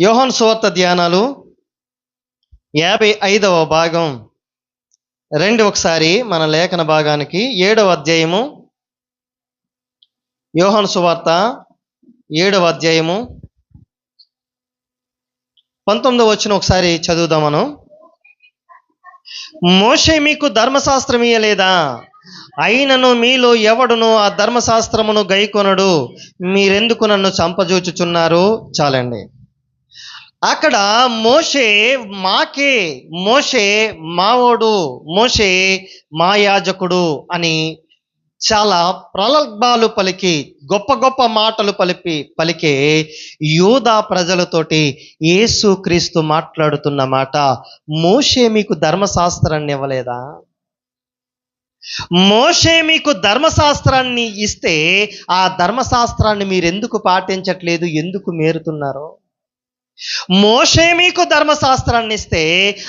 యోహన్ సువార్త ధ్యానాలు యాభై ఐదవ భాగం. రెండు ఒకసారి మన లేఖన భాగానికి ఏడవ అధ్యాయము. యోహన్ సువార్త ఏడవ అధ్యాయము. పంతొమ్మిదవ వచ్చిన ఒకసారి చదువుదాం మనం. మోషే మీకు ధర్మశాస్త్రం ఇయ్యలేదా? అయినను మీలో ఎవడును ఆ ధర్మశాస్త్రమును గైకొనడు. మీరెందుకు నన్ను చంపజూచుచున్నారు? చాలండి. అక్కడ మోషే మాకే మోషే మావోడు మోషే మా యాజకుడు అని చాలా ప్రలభాలు పలికి గొప్ప గొప్ప మాటలు పలిపి పలికే యూదా ప్రజలతోటి యేసు క్రీస్తు మాట్లాడుతున్న మాట మోషే మీకు ధర్మశాస్త్రాన్ని ఇవ్వలేదా? మోషే మీకు ధర్మశాస్త్రాన్ని ఇస్తే ఆ ధర్మశాస్త్రాన్ని మీరు ఎందుకు పాటించట్లేదు ఎందుకు మేరుతున్నారు? మోషే మీకు ధర్మశాస్త్రాన్ని ఇస్తే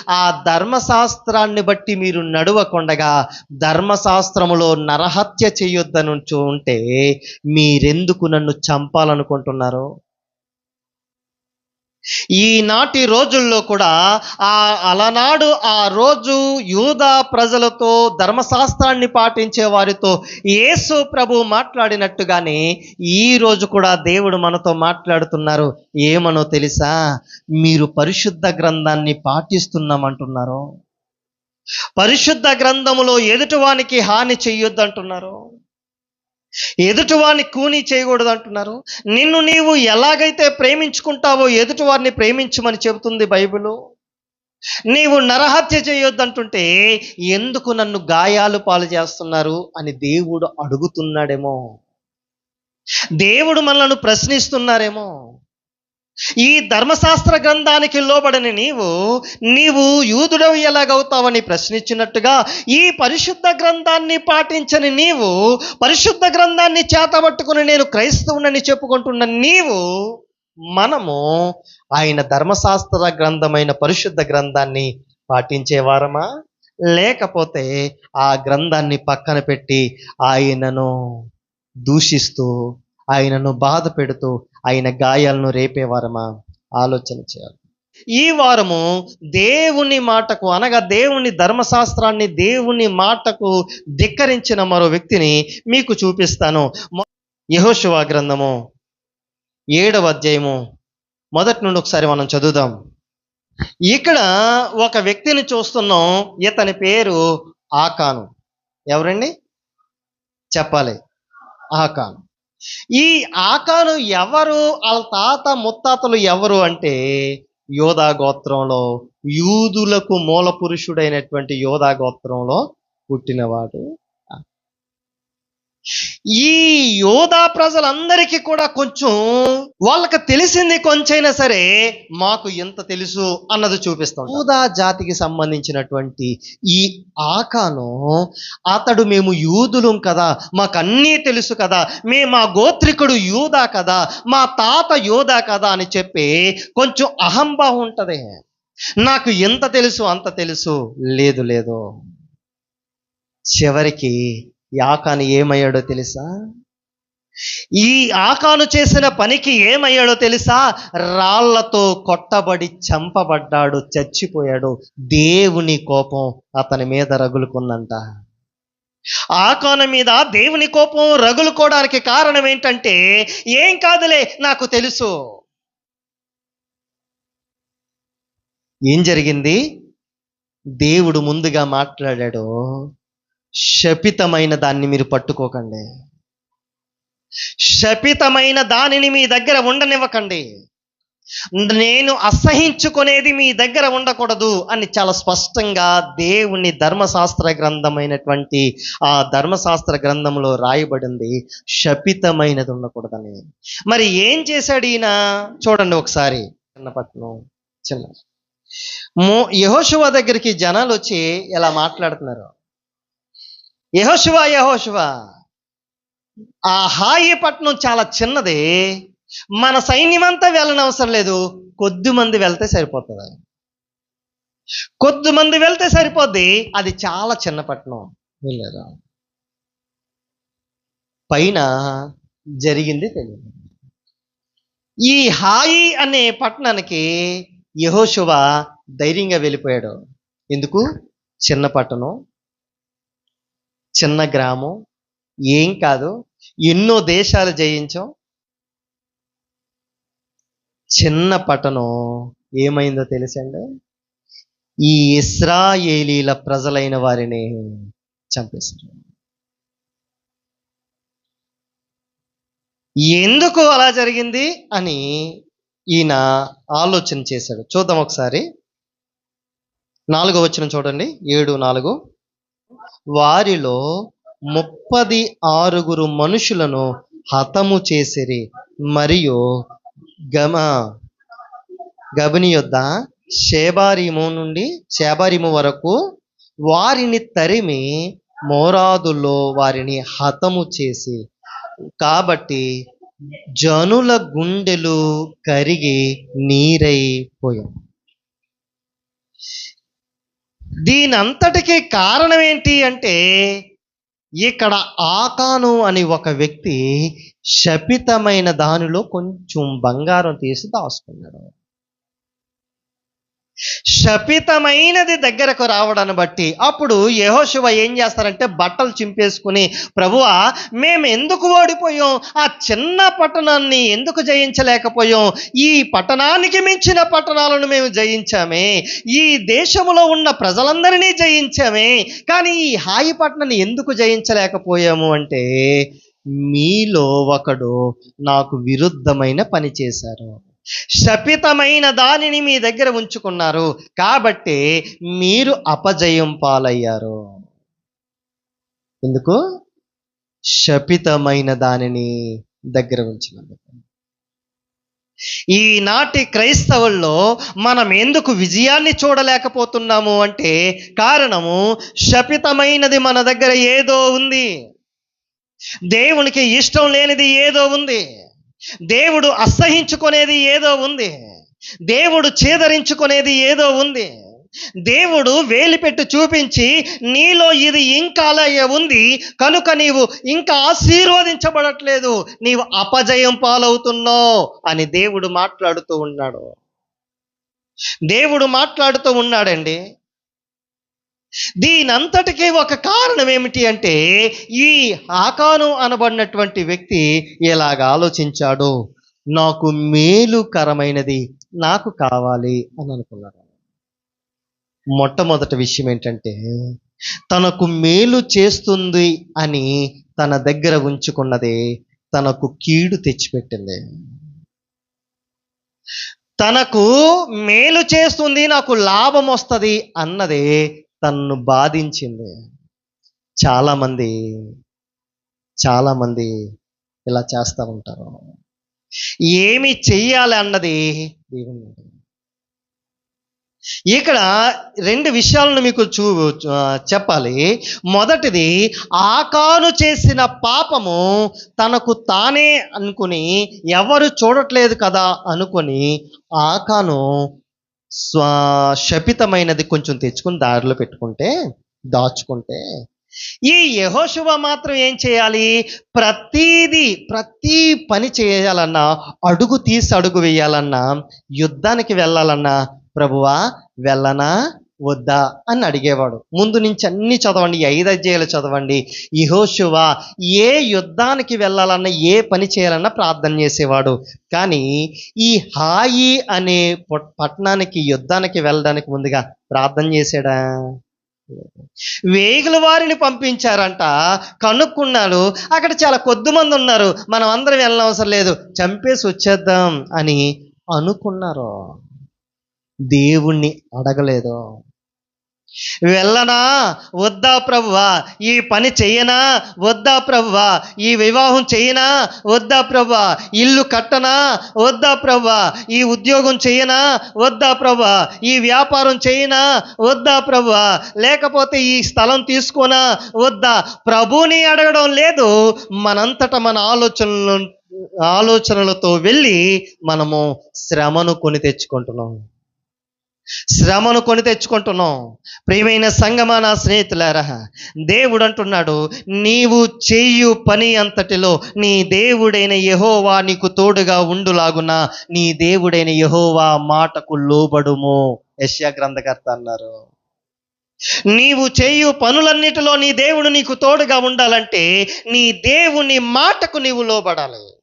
ఆ ధర్మశాస్త్రాన్ని బట్టి మీరు నడవకుండగా ధర్మశాస్త్రములో నరహత్య చేయొద్దనుంచు ఉంటే మీరెందుకు నన్ను చంపాలనుకుంటున్నారు? ఈనాటి రోజుల్లో కూడా ఆ అలనాడు ఆ రోజు యూదా ప్రజలతో ధర్మశాస్త్రాన్ని పాటించే వారితో యేసు ప్రభు మాట్లాడినట్టుగానే ఈ రోజు కూడా దేవుడు మనతో మాట్లాడుతున్నారు. ఏమనో తెలుసా? మీరు పరిశుద్ధ గ్రంథాన్ని పాటిస్తున్నామంటున్నారు. పరిశుద్ధ గ్రంథములో ఎదుటివానికి హాని చెయ్యొద్దంటున్నారు. ఎదుటివారిని కూని చేయకూడదు అంటున్నారు నిన్ను నీవు ఎలాగైతే ప్రేమించుకుంటావో ఎదుటివారిని ప్రేమించమని చెబుతుంది బైబిల్. నీవు నరహత్య చేయొద్దంటుంటే ఎందుకు నన్ను గాయాలు పాలు చేస్తున్నారు? అని దేవుడు అడుగుతున్నాడేమో. దేవుడు మనల్ని ప్రశ్నిస్తున్నారేమో. ఈ ధర్మశాస్త్ర గ్రంథానికి లోబడని నీవు నీవు యూదుడవు ఎలాగవుతావని ప్రశ్నించినట్టుగా ఈ పరిశుద్ధ గ్రంథాన్ని పాటించని నీవు పరిశుద్ధ గ్రంథాన్ని చేతబట్టుకుని నేను క్రైస్తవునని చెప్పుకుంటున్న నీవు మనము ఆయన ధర్మశాస్త్ర గ్రంథమైన పరిశుద్ధ గ్రంథాన్ని పాటించేవారమా? లేకపోతే ఆ గ్రంథాన్ని పక్కన పెట్టి ఆయనను దూషిస్తూ ఆయనను బాధ పెడుతూ ఆయన గాయాలను రేపేవారమా ఆలోచన చేయాలి. ఈ వారము దేవుని మాటకు అనగా దేవుని ధర్మశాస్త్రాన్ని దేవుని మాటకు ధిక్కరించిన మరో వ్యక్తిని మీకు చూపిస్తాను. యహోశివా గ్రంథము ఏడవ అధ్యాయము. మొదటి నుండి ఒకసారి మనం చదువుదాం. ఇక్కడ ఒక వ్యక్తిని చూస్తున్నాం. ఇతని పేరు ఆకాను. ఎవరండి? చెప్పాలి. ఆకాను. ఈ ఆకాను ఎవరు? వాళ్ళ తాత ముత్తాతలు ఎవరు అంటే యోధా గోత్రంలో యూదులకు మూల పురుషుడైనటువంటి యోధా గోత్రంలో పుట్టినవాడు ఈ యోధా ప్రజలందరికీ కూడా కొంచెం వాళ్ళకి తెలిసింది కొంచైనా సరే మాకు ఎంత తెలుసు అన్నది చూపిస్తాం యూదా జాతికి సంబంధించినటువంటి ఈ ఆకాను అతడు మేము యూదులం కదా మాకు అన్నీ తెలుసు కదా మే మా గోత్రికుడు యూదా కదా మా తాత యోధా కదా అని చెప్పి కొంచెం అహంభావం ఉంటుంది. నాకు ఎంత తెలుసు అంత తెలుసు. లేదు లేదు. చివరికి ఈ ఆకాను ఏమయ్యాడో తెలుసా? ఈ ఆకాను చేసిన పనికి ఏమయ్యాడో తెలుసా? రాళ్ళతో కొట్టబడి చంపబడ్డాడు చచ్చిపోయాడు. దేవుని కోపం అతని మీద రగులుకుందంట. ఆకాను మీద దేవుని కోపం రగులుకోవడానికి కారణం ఏంటంటే ఏం కాదులే నాకు తెలుసు. ఏం జరిగింది? దేవుడు ముందుగా మాట్లాడాడు. శపితమైన దాన్ని మీరు పట్టుకోకండి. శపితమైన దానిని మీ దగ్గర ఉండనివ్వకండి. నేను అసహించుకునేది మీ దగ్గర ఉండకూడదు అని చాలా స్పష్టంగా దేవుని ధర్మశాస్త్ర గ్రంథమైనటువంటి ఆ ధర్మశాస్త్ర గ్రంథంలో రాయబడింది. శపితమైనది ఉండకూడదని. మరి ఏం చేశాడు ఈయన? చూడండి ఒకసారి. చిన్నపట్నం చిన్న. మో యహోశివ దగ్గరికి జనాలు వచ్చి ఇలా మాట్లాడుతున్నారు. యహోశివ యహోశివ ఆ హాయి పట్నం చాలా చిన్నది. మన సైన్యం అంతా వెళ్ళనవసరం లేదు. కొద్ది మంది వెళ్తే సరిపోతుంది. కొద్ది మంది వెళ్తే సరిపోద్ది. అది చాలా చిన్న పట్టణం. వెళ్ళారు పైన జరిగింది తెలియదు. ఈ హాయి అనే పట్టణానికి యహోశివ ధైర్యంగా వెళ్ళిపోయాడు. ఎందుకు? చిన్న పట్టణం. చిన్న గ్రామం ఏం కాదు. ఎన్నో దేశాలు జయించాం. చిన్న పట్టణం ఏమైందో తెలుసండి? ఈ ఇస్రాయేలీల ప్రజలైన వారిని చంపేశారు. ఎందుకు అలా జరిగింది అని ఈయన ఆలోచన చేశాడు. చూద్దాం ఒకసారి. నాలుగో వచ్చిన చూడండి. ఏడు నాలుగు. వారిలో ముప్పది ఆరుగురు మనుషులను హతము చేసిరి. మరియు గమ గబని యొద్ద షేబారిము నుండి షేబారిము వరకు వారిని తరిమి మోరాదులో వారిని హతము చేసి కాబట్టి జనుల గుండెలు కరిగి దీని దీనంతటికి కారణం ఏంటి అంటే ఇక్కడ ఆకాను అని ఒక వ్యక్తి శపితమైన దానిలో కొంచెం బంగారం తీసి దాచుకున్నాడు. శపితమైనది దగ్గరకు రావడాన్ని బట్టి అప్పుడు యహోశివ ఏం చేస్తారంటే బట్టలు చింపేసుకుని ప్రభువా మేము ఎందుకు ఓడిపోయాం? ఆ చిన్న పట్టణాన్ని ఎందుకు జయించలేకపోయాం? ఈ పట్టణానికి మించిన పట్టణాలను మేము జయించామే. ఈ దేశంలో ఉన్న ప్రజలందరినీ జయించామే. కానీ ఈ హాయి పట్టణాన్ని ఎందుకు జయించలేకపోయాము? అంటే మీలో ఒకడు నాకు విరుద్ధమైన పని చేశారు. శపితమైన దానిని మీ దగ్గర ఉంచుకున్నారు. కాబట్టి మీరు అపజయం పాలయ్యారు. ఎందుకు? శపితమైన దానిని దగ్గర ఉంచినందుకు. ఈనాటి క్రైస్తవుల్లో మనం ఎందుకు విజయాన్ని చూడలేకపోతున్నాము అంటే కారణము శపితమైనది మన దగ్గర ఏదో ఉంది. దేవునికి ఇష్టం లేనిది ఏదో ఉంది. దేవుడు అసహించుకునేది ఏదో ఉంది. దేవుడు చేదరించుకునేది ఏదో ఉంది. దేవుడు వేలిపెట్టు చూపించి నీలో ఇది ఇంకా అలాగే ఉంది. కనుక నీవు ఇంకా ఆశీర్వదించబడట్లేదు. నీవు అపజయం పాలవుతున్నావు అని దేవుడు మాట్లాడుతూ ఉన్నాడు. దేవుడు మాట్లాడుతూ ఉన్నాడండి. దీనంతటికీ ఒక కారణం ఏమిటి అంటే ఈ ఆకాను అనబడినటువంటి వ్యక్తి ఇలాగ ఆలోచించాడు? నాకు మేలుకరమైనది నాకు కావాలి అని అనుకున్నాడు. మొట్టమొదటి విషయం ఏంటంటే తనకు మేలు చేస్తుంది అని తన దగ్గర ఉంచుకున్నది తనకు కీడు తెచ్చిపెట్టింది. తనకు మేలు చేస్తుంది నాకు లాభం వస్తుంది అన్నది తన్ను బాధించింది. చాలామంది చాలామంది ఇలా చేస్తూ ఉంటారు. ఏమి చెయ్యాలి అన్నది దేవుని ఇక్కడ రెండు విషయాలను మీకు చూ చెప్పాలి. మొదటిది ఆకాను చేసిన పాపము తనకు తానే అనుకుని ఎవరు చూడట్లేదు కదా అనుకొని ఆకాను స్వ శపితమైనది కొంచెం తెచ్చుకుని దారిలో పెట్టుకుంటే దాచుకుంటే ఈ యహోశువ మాత్రం ఏం చేయాలి? ప్రతీది ప్రతి పని చేయాలన్నా అడుగు తీసి అడుగు వేయాలన్నా యుద్ధానికి వెళ్ళాలన్నా ప్రభువా వెళ్ళనా? వద్దా అని అడిగేవాడు. ముందు నుంచి అన్ని చదవండి ఐదు అధ్యాయులు చదవండి. యహోశువ ఏ యుద్ధానికి వెళ్ళాలన్నా ఏ పని చేయాలన్నా ప్రార్థన చేసేవాడు. కానీ ఈ హాయి అనే పట్టణానికి యుద్ధానికి వెళ్ళడానికి ముందుగా ప్రార్థన చేశాడా? వేగుల వారిని పంపించారంట. కనుక్కున్నాడు. అక్కడ చాలా కొద్ది మంది ఉన్నారు. మనం అందరం వెళ్ళనవసరం లేదు. చంపేసి వచ్చేద్దాం అని అనుకున్నారు. దేవుణ్ణి అడగలేదు. వెళ్ళనా? వద్దా ప్రవ్వా? ఈ పని చెయ్యనా? వద్దా ప్రవ్వా? ఈ వివాహం చెయ్యనా? వద్దా ప్రవ్వా? ఇల్లు కట్టనా? వద్దా ప్రవ్వా? ఈ ఉద్యోగం చెయ్యనా? వద్దా ప్రవ్వా? ఈ వ్యాపారం చేయనా వద్దా ప్రవ్వా? లేకపోతే ఈ స్థలం తీసుకోనా? వద్దా? ప్రభుని అడగడం లేదు. మనంతట మన ఆలోచనలు ఆలోచనలతో వెళ్ళి మనము శ్రమను కొని తెచ్చుకుంటున్నాం. శ్రమను కొని తెచ్చుకుంటున్నాం. ప్రియమైన సంగమా నా స్నేహితులారా దేవుడు అంటున్నాడు నీవు చెయ్యు పని అంతటిలో నీ దేవుడైన యహోవా నీకు తోడుగా ఉండులాగున నీ దేవుడైన యహోవా మాటకు లోబడుము. యశ్యా గ్రంథకర్త అన్నారు. నీవు చేయు పనులన్నిటిలో నీ దేవుడు నీకు తోడుగా ఉండాలంటే నీ దేవుని మాటకు నీవు లోబడాలి.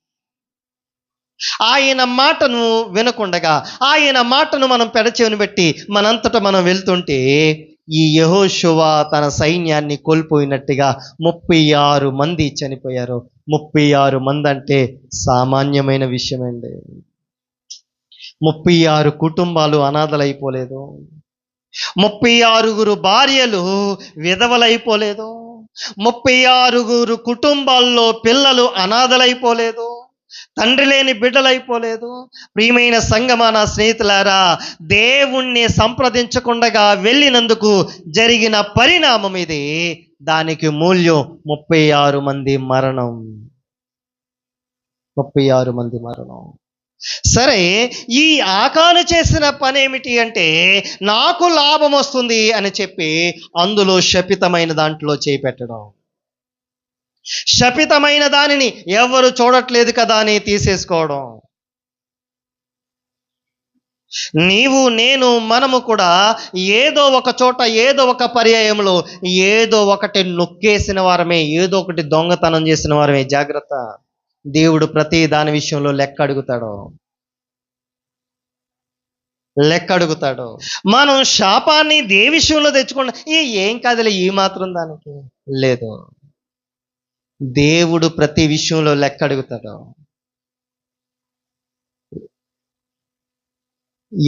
ఆయన మాటను వినకుండగా ఆయన మాటను మనం పెడచెవిని పెట్టి మనంతట మనం వెళ్తుంటే ఈ యహోశువ తన సైన్యాన్ని కోల్పోయినట్టుగా ముప్పై ఆరు మంది చనిపోయారు. ముప్పై ఆరు మంది అంటే సామాన్యమైన విషయమండి. ముప్పై ఆరు కుటుంబాలు అనాథలైపోలేదు. ముప్పై ఆరుగురు భార్యలు విధవలైపోలేదు. ముప్పై ఆరుగురు కుటుంబాల్లో పిల్లలు అనాథలైపోలేదు. తండ్రి లేని బిడ్డలైపోలేదు. ప్రియమైన సంగమాన నా స్నేహితులారా దేవుణ్ణి సంప్రదించకుండగా వెళ్ళినందుకు జరిగిన పరిణామం ఇది దానికి మూల్యం ముప్పై ఆరు మంది మరణం. ముప్పై ఆరు మంది మరణం. సరే ఈ ఆకాను చేసిన పని ఏమిటి అంటే నాకు లాభం వస్తుంది అని చెప్పి అందులో శపితమైన దాంట్లో చేపెట్టడం. శపితమైన దానిని ఎవరు చూడట్లేదు కదా అని తీసేసుకోవడం. నీవు నేను మనము కూడా ఏదో ఒక చోట ఏదో ఒక పర్యాయంలో ఏదో ఒకటి నొక్కేసిన వారమే ఏదో ఒకటి దొంగతనం చేసిన వారమే. జాగ్రత్త. దేవుడు ప్రతి దాని విషయంలో లెక్క అడుగుతాడు. లెక్క అడుగుతాడు. మనం శాపాన్ని దే విషయంలో తెచ్చుకున్న? ఏం కాదులే ఈ మాత్రం దానికి లేదు. దేవుడు ప్రతి విషయంలో లెక్క అడుగుతాడు.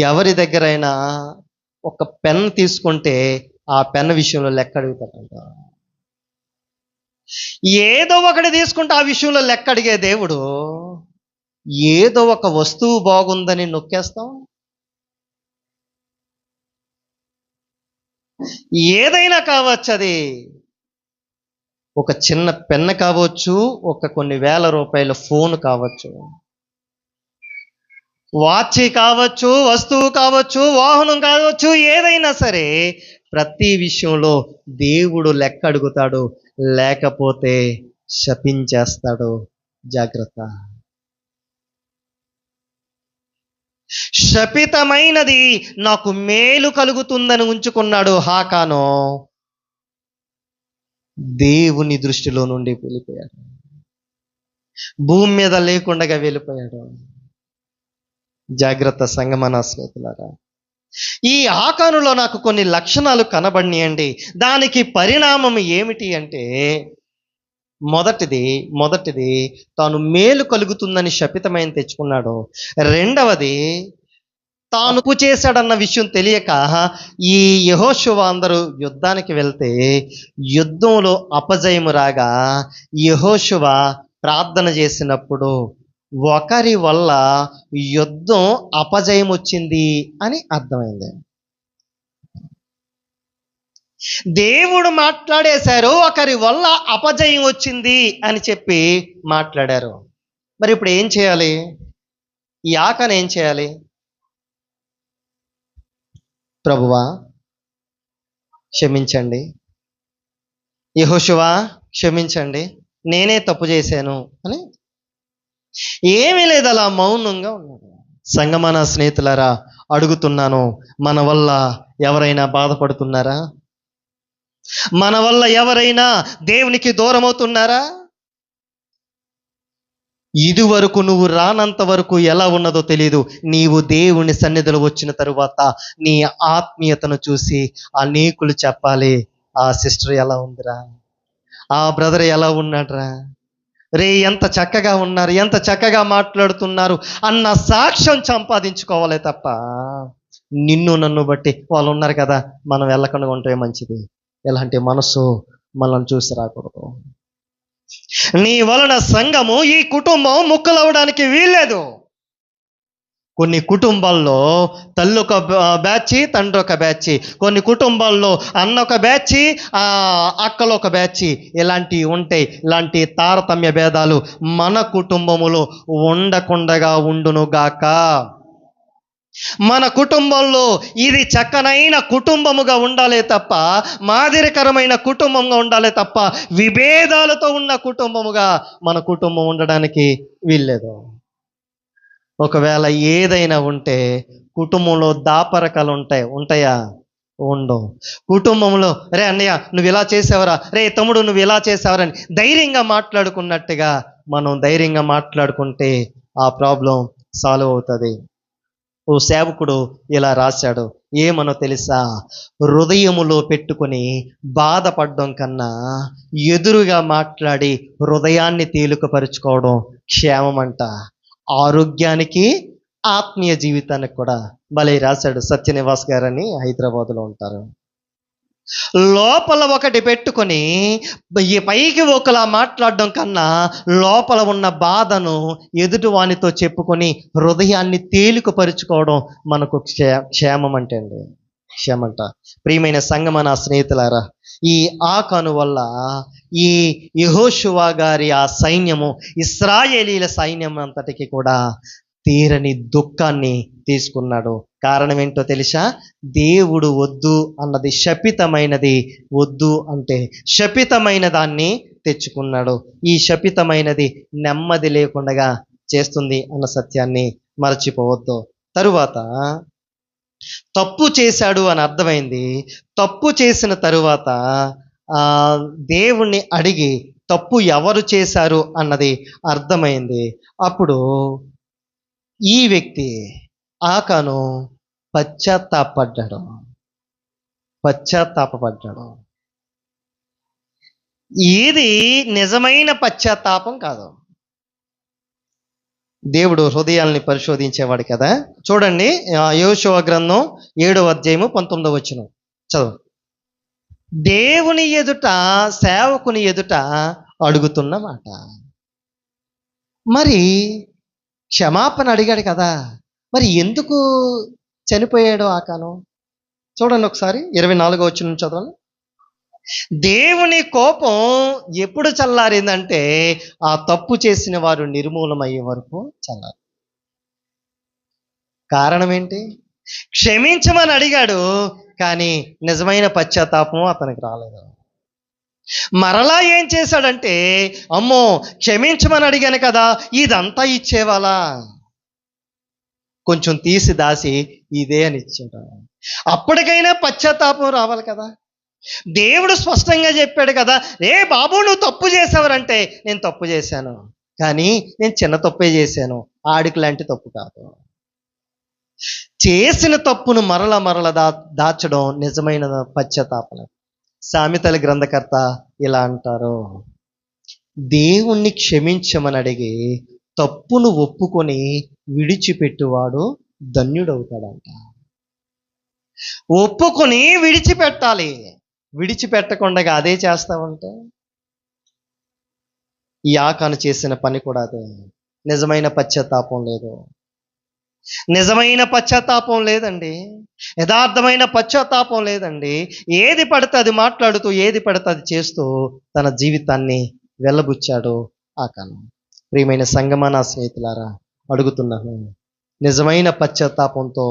ఎవరి దగ్గరైనా ఒక పెన్ తీసుకుంటే ఆ పెన్ విషయంలో లెక్క అడుగుతాడంట. ఏదో ఒకటి తీసుకుంటే ఆ విషయంలో లెక్క అడిగే దేవుడు ఏదో ఒక వస్తువు బాగుందని నొక్కేస్తాం? ఏదైనా కావచ్చు అది. ఒక చిన్న పెన్న కావచ్చు ఒక కొన్ని వేల రూపాయల ఫోన్ కావచ్చు. వాచ్ కావచ్చు వస్తువు కావచ్చు వాహనం కావచ్చు ఏదైనా సరే ప్రతి విషయంలో దేవుడు లెక్క అడుగుతాడు లేకపోతే శపించేస్తాడు. జాగ్రత్త. శపితమైనది నాకు మేలు కలుగుతుందని ఉంచుకున్నాడు హాకాను. దేవుని దృష్టిలో నుండి వెళ్ళిపోయాడు. భూమి మీద లేకుండా వెళ్ళిపోయాడు. జాగ్రత్త సంగమన స్నేహితులారా ఈ ఆకానులో నాకు కొన్ని లక్షణాలు కనబడినాయండి. దానికి పరిణామం ఏమిటి అంటే మొదటిది మొదటిది తాను మేలు కలుగుతుందని శపితమైన తెచ్చుకున్నాడు. రెండవది తాను చేశాడన్న విషయం తెలియక ఈ యహోశువ అందరూ యుద్ధానికి వెళ్తే యుద్ధంలో అపజయము రాగా యహోశువ ప్రార్థన చేసినప్పుడు ఒకరి వల్ల యుద్ధం అపజయం వచ్చింది అని అర్థమైంది. దేవుడు మాట్లాడేశారు ఒకరి వల్ల అపజయం వచ్చింది అని చెప్పి మాట్లాడారు. మరి ఇప్పుడు ఏం చేయాలి? ఈ ఆకను ఏం చేయాలి? ప్రభువా క్షమించండి. యహోశువా క్షమించండి. నేనే తప్పు చేశాను అని. ఏమీ లేదు అలా మౌనంగా ఉన్నాడు. సంగమన స్నేహితులారా అడుగుతున్నాను మన వల్ల ఎవరైనా బాధపడుతున్నారా? మన వల్ల ఎవరైనా దేవునికి దూరం అవుతున్నారా ఇది వరకు నువ్వు రానంత వరకు ఎలా ఉన్నదో తెలియదు నీవు దేవుని సన్నిధిలో వచ్చిన తరువాత నీ ఆత్మీయతను చూసి అనేకులు చెప్పాలి ఆ సిస్టర్ ఎలా ఉందిరా? ఆ బ్రదర్ ఎలా ఉన్నాడ్రా? రే ఎంత చక్కగా ఉన్నారు ఎంత చక్కగా మాట్లాడుతున్నారు అన్న సాక్ష్యం సంపాదించుకోవాలి తప్ప నిన్ను నన్ను బట్టి వాళ్ళు ఉన్నారు కదా మనం వెళ్ళకుండా ఉంటే మంచిది. ఇలాంటి మనసు మనల్ని చూసి రాకూడదు. నీ వలన సంఘము ఈ కుటుంబం ముక్కలవడానికి వీల్లేదు. కొన్ని కుటుంబాల్లో తల్లి ఒక బ్యాచి తండ్రి ఒక బ్యాచి. కొన్ని కుటుంబాల్లో అన్న ఒక బ్యాచి అక్కలు ఒక బ్యాచి. ఇలాంటివి ఉంటాయి. ఇలాంటి తారతమ్య భేదాలు మన కుటుంబములో ఉండకుండగా ఉండును గాక మన కుటుంబంలో ఇది చక్కనైన కుటుంబముగా ఉండాలే తప్ప మాదిరికరమైన కుటుంబంగా ఉండాలే తప్ప విభేదాలతో ఉన్న కుటుంబముగా మన కుటుంబం ఉండడానికి వీల్లేదు. ఒకవేళ ఏదైనా ఉంటే కుటుంబంలో దాపరకాలు ఉంటాయి ఉంటాయా? ఉండవు. కుటుంబంలో రే అన్నయ్య నువ్వు ఇలా చేసావరా. రే తమ్ముడు నువ్వు ఇలా చేసావరని ధైర్యంగా మాట్లాడుకున్నట్టుగా మనం ధైర్యంగా మాట్లాడుకుంటే ఆ ప్రాబ్లం సాల్వ్ అవుతుంది. ఓ సేవకుడు ఇలా రాశాడు ఏమనో తెలుసా? హృదయములో పెట్టుకొని బాధపడడం కన్నా ఎదురుగా మాట్లాడి హృదయాన్ని తేలికపరుచుకోవడం క్షేమమంట. ఆరోగ్యానికి ఆత్మీయ జీవితానికి కూడా. భలే రాశాడు సత్యనివాస్ గారని హైదరాబాద్లో ఉంటారు. లోపల ఒకటి పెట్టుకొని ఈ పైకి ఒకలా మాట్లాడడం కన్నా లోపల ఉన్న బాధను ఎదుటి వానితో చెప్పుకొని హృదయాన్ని తేలికపరుచుకోవడం మనకు క్షే క్షేమం అంటే అండి క్షేమంట. ప్రియమైన సంగమ నా స్నేహితులారా ఈ ఆకను వల్ల ఈ యహోషువా గారి ఆ సైన్యము ఇస్రాయేలీల సైన్యం అంతటికి కూడా తీరని దుఃఖాన్ని తీసుకున్నాడు. కారణం ఏంటో తెలుసా? దేవుడు వద్దు అన్నది శపితమైనది వద్దు అంటే శపితమైన దాన్ని తెచ్చుకున్నాడు. ఈ శపితమైనది నెమ్మది లేకుండా చేస్తుంది అన్న సత్యాన్ని మరచిపోవద్దు. తరువాత తప్పు చేశాడు అని అర్థమైంది. తప్పు చేసిన తరువాత దేవుణ్ణి అడిగి తప్పు ఎవరు చేశారు అన్నది అర్థమైంది. అప్పుడు ఈ వ్యక్తి ఆకాను పశ్చాత్తాపడ్డాడు పశ్చాత్తాపడ్డాడు ఇది నిజమైన పశ్చాత్తాపం కాదు. దేవుడు హృదయాల్ని పరిశోధించేవాడు కదా. చూడండి యోశువ గ్రంథం ఏడవ అధ్యాయము పంతొమ్మిదవ వచ్చిన చదువు. దేవుని ఎదుట సేవకుని ఎదుట అడుగుతున్న మాట. మరి క్షమాపణ అడిగాడు కదా. మరి ఎందుకు చనిపోయాడు ఆకాను చూడండి ఒకసారి ఇరవై నాలుగో వచ్చిన చదవండి. దేవుని కోపం ఎప్పుడు చల్లారిందంటే ఆ తప్పు చేసిన వారు నిర్మూలమయ్యే వరకు చల్లారు. కారణం ఏంటి? క్షమించమని అడిగాడు కానీ నిజమైన పశ్చాత్తాపం అతనికి రాలేదు. మరలా ఏం చేశాడంటే అమ్మో క్షమించమని అడిగాను కదా ఇదంతా ఇచ్చేవాలా కొంచెం తీసి దాసి ఇదే అని ఇచ్చింటాను అప్పటికైనా పశ్చాత్తాపం రావాలి కదా. దేవుడు స్పష్టంగా చెప్పాడు కదా ఏ బాబు నువ్వు తప్పు చేసావరంటే నేను తప్పు చేశాను. కానీ నేను చిన్న తప్పే చేశాను. ఆడికి లాంటి తప్పు కాదు. చేసిన తప్పును మరల మరల దా దాచడం నిజమైన పశ్చాత్తాపన సామెతల గ్రంథకర్త ఇలా అంటారు. దేవుణ్ణి క్షమించమని అడిగి తప్పును ఒప్పుకొని విడిచిపెట్టువాడు ధన్యుడవుతాడంట. ఒప్పుకొని విడిచిపెట్టాలి. విడిచిపెట్టకుండా అదే చేస్తావంటే? యాకను చేసిన పని కూడా అదే. నిజమైన పశ్చాత్తాపం లేదు. నిజమైన పశ్చాత్తాపం లేదండి. యథార్థమైన పశ్చాత్తాపం లేదండి. ఏది పడితే అది మాట్లాడుతూ ఏది పడితే అది చేస్తూ తన జీవితాన్ని వెళ్ళబుచ్చాడు ఆ కాలం. ప్రియమైన సంగమ నా స్నేహితులారా అడుగుతున్నాను నిజమైన పశ్చాత్తాపంతో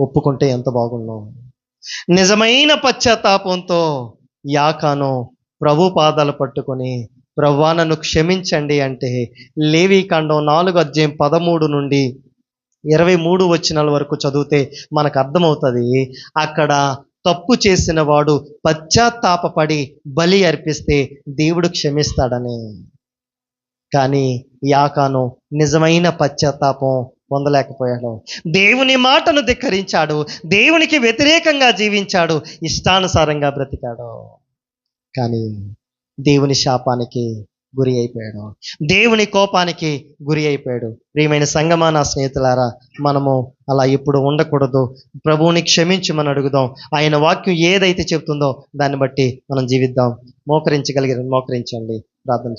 ఒప్పుకుంటే ఎంత బాగుందో నిజమైన పశ్చాత్తాపంతో యాకాను ప్రభు పాదాలు పట్టుకొని ప్రవ్వా నన్ను క్షమించండి అంటే లేవీకాండం నాలుగు అధ్యాయం పదమూడు నుండి ఇరవై మూడు వచనాల వరకు చదివితే మనకు అర్థమవుతుంది అక్కడ తప్పు చేసిన వాడు పశ్చాత్తాపపడి బలి అర్పిస్తే దేవుడు క్షమిస్తాడని. కానీ యాకాను నిజమైన పశ్చాత్తాపం పొందలేకపోయాడు. దేవుని మాటను ధిక్కరించాడు దేవునికి వ్యతిరేకంగా జీవించాడు ఇష్టానుసారంగా బ్రతికాడు. కానీ దేవుని శాపానికి గురి అయిపోయాడు. దేవుని కోపానికి గురి అయిపోయాడు. ప్రియమైన సంగమా నా స్నేహితులారా మనము అలా ఇప్పుడు ఉండకూడదు. ప్రభువుని క్షమించమని అడుగుదాం. ఆయన వాక్యం ఏదైతే చెప్తుందో దాన్ని బట్టి మనం జీవిద్దాం. మోకరించగలిగిన మోకరించండి. ప్రార్థన